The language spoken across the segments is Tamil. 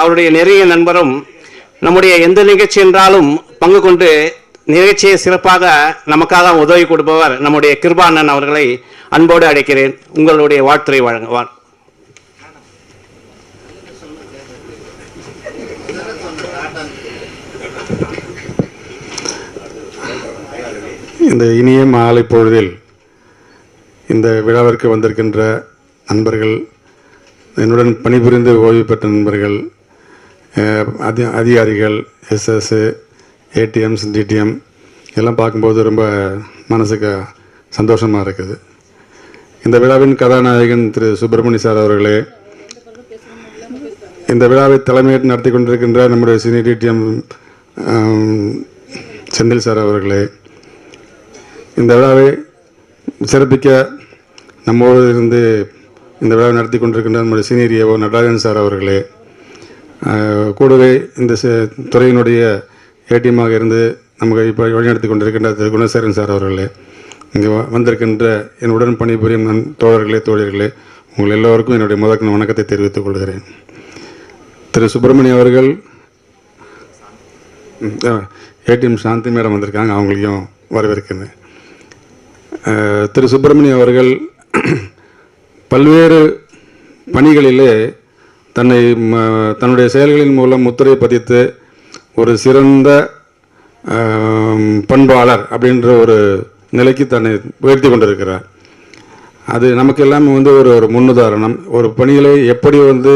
அவருடைய நெருங்கிய நண்பரும் நம்முடைய எந்த நிகழ்ச்சி என்றாலும் பங்கு கொண்டு நிகழ்ச்சியை சிறப்பாக நமக்காக உதவி கொடுப்பவர் நம்முடைய கிருபானன் அவர்களை அன்போடு அழைக்கிறேன். உங்களுடைய வாழ்த்துறை வழங்குவார். இந்த இனிய மாலை பொழுதில் இந்த விழாவிற்கு வந்திருக்கின்ற நண்பர்கள் என்னுடன் பணிபுரிந்து ஓய்வு பெற்ற நண்பர்கள் அதி அதிகாரிகள் எஸ்எஸ்ஸு ஏடிஎம்ஸ் டிடிஎம் எல்லாம் பார்க்கும்போது ரொம்ப மனசுக்கு சந்தோஷமாக இருக்குது. இந்த விழாவின் கதாநாயகன் திரு சுப்பிரமணிய சார் அவர்களே இந்த விழாவை தலைமையேற்று நடத்தி கொண்டிருக்கின்ற நம்முடைய சீனியர் டிடிஎம் செந்தில் சார் அவர்களே இந்த விழாவை சிறப்பிக்க நம்மோடு இருந்து இந்த விழாவை நடத்தி கொண்டிருக்கின்ற நம்முடைய சீனியர் ஏவோ நடராஜன் சார் அவர்களே கூடவே இந்த துறையினுடைய ஏடிஎம்மாக இருந்து நமக்கு இப்போ வழிநடத்தி கொண்டிருக்கின்ற திரு. குணசேகரன் சார் அவர்களே இங்கே வ- வந்திருக்கின்ற உடன் பணிபுரியும் நன் தோழர்களே தோழர்களே உங்கள் எல்லோருக்கும் என்னுடைய முதற்க வணக்கத்தை தெரிவித்துக் கொள்கிறேன். திரு. சுப்பிரமணியம் அவர்கள் ஏடிஎம் சாந்தி மேடம் வந்திருக்காங்க அவங்களையும் வரவேற்கிறேன். திரு. சுப்பிரமணியம் அவர்கள் பல்வேறு பணிகளிலே தன்னை ம- தன்னுடைய செயல்களின் மூலம் முத்திரை பதித்து ஒரு சிறந்த பண்பாளர் அப்படின்ற ஒரு நிலைக்கு தன்னை உயர்த்தி கொண்டிருக்கிறார். அது நமக்கு எல்லாமே வந்து ஒரு ஒரு முன்னுதாரணம். ஒரு பணிகளை எப்படி வந்து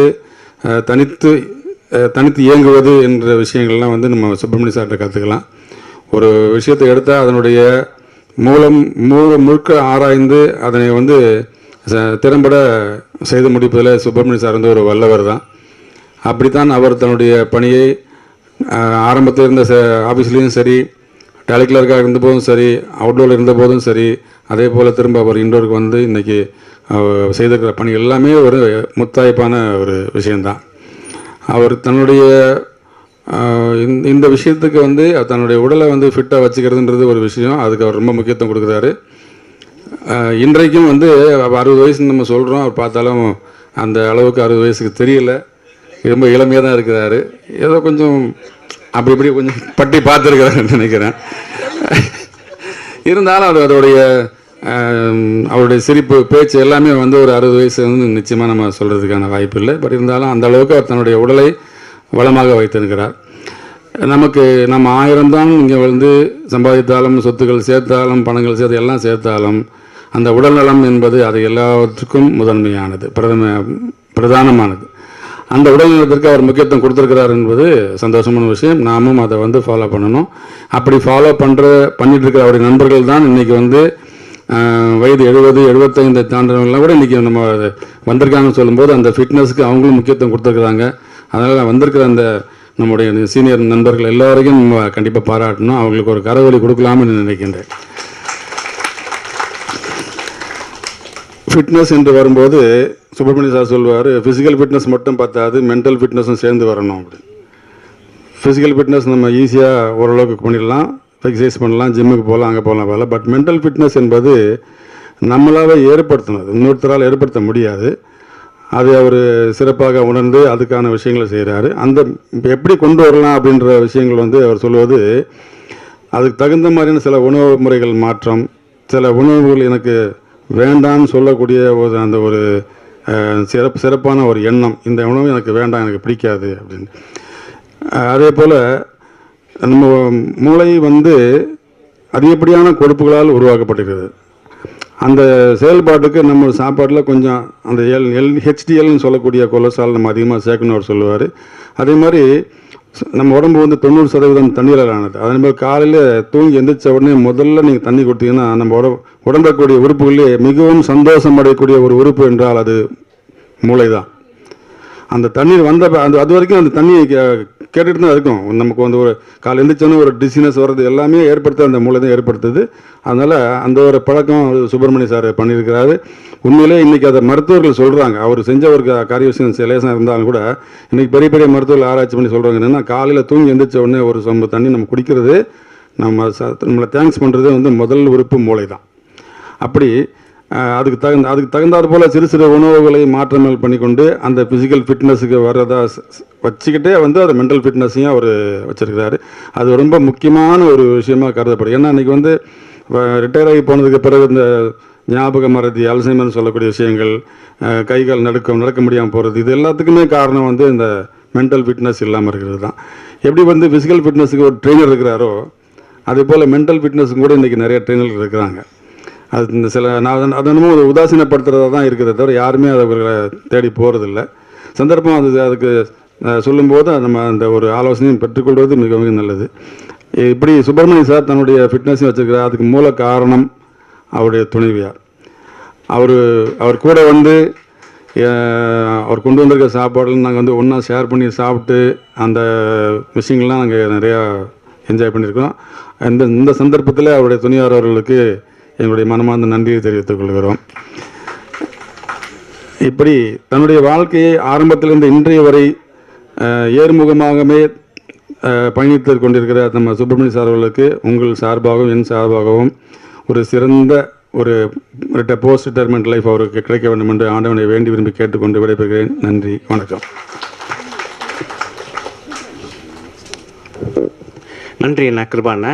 தனித்து தனித்து இயங்குவது என்ற விஷயங்கள்லாம் வந்து நம்ம சுப்பிரமணிய சார்கிட்ட கற்றுக்கலாம் ஒரு விஷயத்தை எடுத்தால் அதனுடைய மூலம் மூல முழுக்க ஆராய்ந்து அதனை வந்து திறம்பட செய்து முடிப்பதில் சுப்பிரமணிய சார் வந்து ஒரு வல்லவர் தான். அப்படித்தான் அவர் தன்னுடைய பணியை ஆரம்பத்தில் இருந்த ச ஆஃபீஸ்லேயும் சரி டேலிக்லர்க்காக இருந்தபோதும் சரி அவுட்டோரில் இருந்தபோதும் சரி அதே போல் திரும்ப அவர் இண்டோருக்கு வந்து இன்றைக்கி செய்திருக்கிற பணி எல்லாமே ஒரு முத்தாய்ப்பான ஒரு விஷயந்தான் அவர் தன்னுடைய இந்த- இந்த விஷயத்துக்கு வந்து தன்னுடைய உடலை வந்து ஃபிட்டாக வச்சுக்கிறதுன்றது ஒரு விஷயம். அதுக்கு அவர் ரொம்ப முக்கியத்துவம் கொடுக்குறாரு. இன்றைக்கும் வந்து அறுபது வயசுன்னு நம்ம சொல்கிறோம் அவர் பார்த்தாலும் அந்த அளவுக்கு அறுபது வயசுக்கு தெரியல. ரொம்ப இளமையாக தான் இருக்கிறாரு. ஏதோ கொஞ்சம் அப்படி இப்படி கொஞ்சம் பட்டி பார்த்துருக்கிறாருன்னு நினைக்கிறேன். இருந்தாலும் அது அதோடைய அவருடைய சிரிப்பு பேச்சு எல்லாமே வந்து ஒரு அறுபது வயசு வந்து நிச்சயமாக நம்ம சொல்கிறதுக்கான வாய்ப்பு இல்லை. பட் இருந்தாலும் அந்த அளவுக்கு அவர் தன்னுடைய உடலை வளமாக வைத்திருக்கிறார். நமக்கு நம்ம ஆயிரம் தான் இங்கே வந்து சம்பாதித்தாலும் சொத்துக்கள் சேர்த்தாலும் பணங்கள் சேர்த்து எல்லாம் சேர்த்தாலும் அந்த உடல் நலம் என்பது அது எல்லாவற்றுக்கும் முதன்மையானது பிரதம பிரதானமானது. அந்த உடல் நலத்திற்கு அவர் முக்கியத்துவம் கொடுத்துருக்கிறார் என்பது சந்தோஷமான விஷயம். நாமும் அதை வந்து ஃபாலோ பண்ணணும். அப்படி ஃபாலோ பண்ணுற பண்ணிட்டு இருக்கிற அவருடைய நண்பர்கள் தான் இன்றைக்கி வந்து வயது எழுபது எழுபத்தைந்து தாண்டவங்களாம் கூட இன்றைக்கி நம்ம வந்திருக்காங்கன்னு சொல்லும்போது அந்த ஃபிட்னஸ்க்கு அவங்களும் முக்கியத்துவம் கொடுத்துருக்குறாங்க. அதனால் வந்திருக்கிற அந்த நம்முடைய சீனியர் நண்பர்கள் எல்லாரையும் நம்ம கண்டிப்பாக பாராட்டணும். அவங்களுக்கு ஒரு கரவொலி கொடுக்கலாம்னு நினைக்கின்றேன். ஃபிட்னஸ் என்று வரும்போது சுப்பிரமணிய சார் சொல்லுவார் ஃபிசிக்கல் ஃபிட்னஸ் மட்டும் பார்த்தாது மென்டல் ஃபிட்னஸும் சேர்ந்து வரணும் அப்படி. ஃபிசிக்கல் ஃபிட்னஸ் நம்ம ஈஸியாக ஓரளவுக்கு பண்ணிடலாம் எக்ஸசைஸ் பண்ணலாம் ஜிம்முக்கு போகலாம் அங்கே போகலாம் போகலாம் பட் மென்டல் ஃபிட்னஸ் என்பது நம்மளாவே ஏற்படுத்தணும் இன்னொருத்தரால் ஏற்படுத்த முடியாது. அதை அவர் சிறப்பாக உணர்ந்து அதுக்கான விஷயங்களை செய்கிறாரு அந்த எப்படி கொண்டு வரலாம் அப்படின்ற விஷயங்கள் வந்து அவர் சொல்வது அதுக்கு தகுந்த மாதிரியான சில உணவு முறைகள் மாற்றம் சில உணவுகள் எனக்கு வேண்டாம்னு சொல்லக்கூடிய ஒரு அந்த ஒரு சிறப்பு சிறப்பான ஒரு எண்ணம் இந்த உணவு எனக்கு வேண்டாம் எனக்கு பிடிக்காது அப்படின்னு. அதே போல் நம்ம மூளை வந்து அதிகப்படியான கொழுப்புகளால் உருவாக்கப்பட்டிருக்கிறது. அந்த செயல்பாட்டுக்கு நம்ம சாப்பாட்டில் கொஞ்சம் அந்த எல் எல் ஹெச்டிஎல்னு சொல்லக்கூடிய கொலஸ்ட்ரால் நம்ம அதிகமாக சேர்க்கணும் அவர் சொல்லுவார். அதே மாதிரி நம்ம உடம்பு வந்து தொண்ணூறு சதவீதம் தண்ணீரால் ஆனது அதே மாதிரி காலையில் தூங்கி எந்திரிச்ச உடனே முதல்ல நீங்கள் தண்ணி கொடுத்தீங்கன்னா நம்ம உட உடம்பக்கூடிய உறுப்புகளிலே மிகவும் சந்தோஷம் அடையக்கூடிய ஒரு உறுப்பு என்றால் அது மூளை தான் அந்த தண்ணீர் வந்த அந்த அது வரைக்கும் அந்த தண்ணியை கே- கேட்டுட்டு தான் இருக்கும். நமக்கு வந்து ஒரு காலை எழுந்திரிச்சோன்னு ஒரு டிசினஸ் வர்றது எல்லாமே ஏற்படுத்த அந்த மூளை தான் ஏற்படுத்துது. அதனால் அந்த ஒரு பழக்கம் சுப்பிரமணிய சார் பண்ணியிருக்கிறாரு. உண்மையிலே இன்னைக்கு அதை மருத்துவர்கள் சொல்கிறாங்க அவர் செஞ்ச ஒரு கா- காரிய விஷயம் லேசாக இருந்தாலும் கூட இன்றைக்கி பெரிய பெரிய மருத்துவர்கள் ஆராய்ச்சி பண்ணி சொல்கிறாங்க என்னென்னா காலையில் தூங்கி எந்திரிச்ச உடனே ஒரு சொம்பு தண்ணி நம்ம குடிக்கிறது நம்ம ச- நம்மளை தேங்க்ஸ் பண்ணுறது வந்து முதல் உறுப்பு மூளை தான் அப்படி அதுக்கு தகுந்த அதுக்கு தகுந்தாற் போல் சிறு சிறு உணவுகளை மாற்றங்கள் பண்ணிக்கொண்டு அந்த ஃபிசிக்கல் ஃபிட்னஸுக்கு வர்றதா வச்சுக்கிட்டே வந்து அதை மென்டல் ஃபிட்னஸையும் அவர் வச்சுருக்கிறாரு. அது ரொம்ப முக்கியமான ஒரு விஷயமா கருதப்படும் ஏன்னா இன்றைக்கி வந்து ரிட்டையர் ஆகி போனதுக்கு பிறகு இந்த ஞாபக மறதி அல்சைமர்னு சொல்லக்கூடிய விஷயங்கள் கைகள் நடுக்கம் நடக்க முடியாமல் போகிறது இது எல்லாத்துக்குமே காரணம் வந்து இந்த மென்டல் ஃபிட்னஸ் இல்லாமல் இருக்கிறது தான். எப்படி வந்து ஃபிசிக்கல் ஃபிட்னஸுக்கு ஒரு ட்ரெயினர் இருக்கிறாரோ அதே போல் மென்டல் ஃபிட்னஸுக்கு கூட இன்றைக்கி நிறைய ட்ரெயினர்கள் இருக்கிறாங்க. அது இந்த சில நான் அதன் அதனமும் ஒரு உதாசீனப்படுத்துறதா தான் இருக்கிறத தவிர யாருமே அதை அவர்களை தேடி போகிறதில்ல சந்தர்ப்பம் அது அதுக்கு சொல்லும்போது நம்ம அந்த ஒரு ஆலோசனையும் பெற்றுக்கொள்வது மிக மிக நல்லது. இப்படி சுப்பிரமணிய சார் தன்னுடைய ஃபிட்னஸையும் வச்சுருக்கிறார். அதுக்கு மூல காரணம் அவருடைய துணைவியார். அவர் அவர் கூட வந்து அவர் கொண்டு வந்திருக்க சாப்பாடுலாம் நாங்கள் வந்து ஒன்றா ஷேர் பண்ணி சாப்பிட்டு அந்த விஷயங்கள்லாம் நாங்கள் நிறையா என்ஜாய் பண்ணியிருக்கோம் இந்த இந்த சந்தர்ப்பத்தில் அவருடைய துணியார் அவர்களுக்கு எங்களுடைய மனமார்ந்த நன்றியை தெரிவித்துக் கொள்கிறோம். இப்படி தன்னுடைய வாழ்க்கையை ஆரம்பத்திலிருந்து இன்றைய வரை ஏர்முகமாகவே ஏறுமுகமாகவே பயணித்து கொண்டிருக்கிற நம்ம சுப்பிரமணிய சார் அவர்களுக்கு உங்கள் சார்பாகவும் என் சார்பாகவும் ஒரு சிறந்த ஒரு போஸ்ட் ரிட்டையர்மெண்ட் லைஃப் அவருக்கு கிடைக்க வேண்டும் என்று ஆண்டவனை வேண்டி விரும்பி கேட்டுக்கொண்டு விடைபெறுகிறேன். நன்றி வணக்கம். நன்றி அண்ணா கிருபாண்ணா.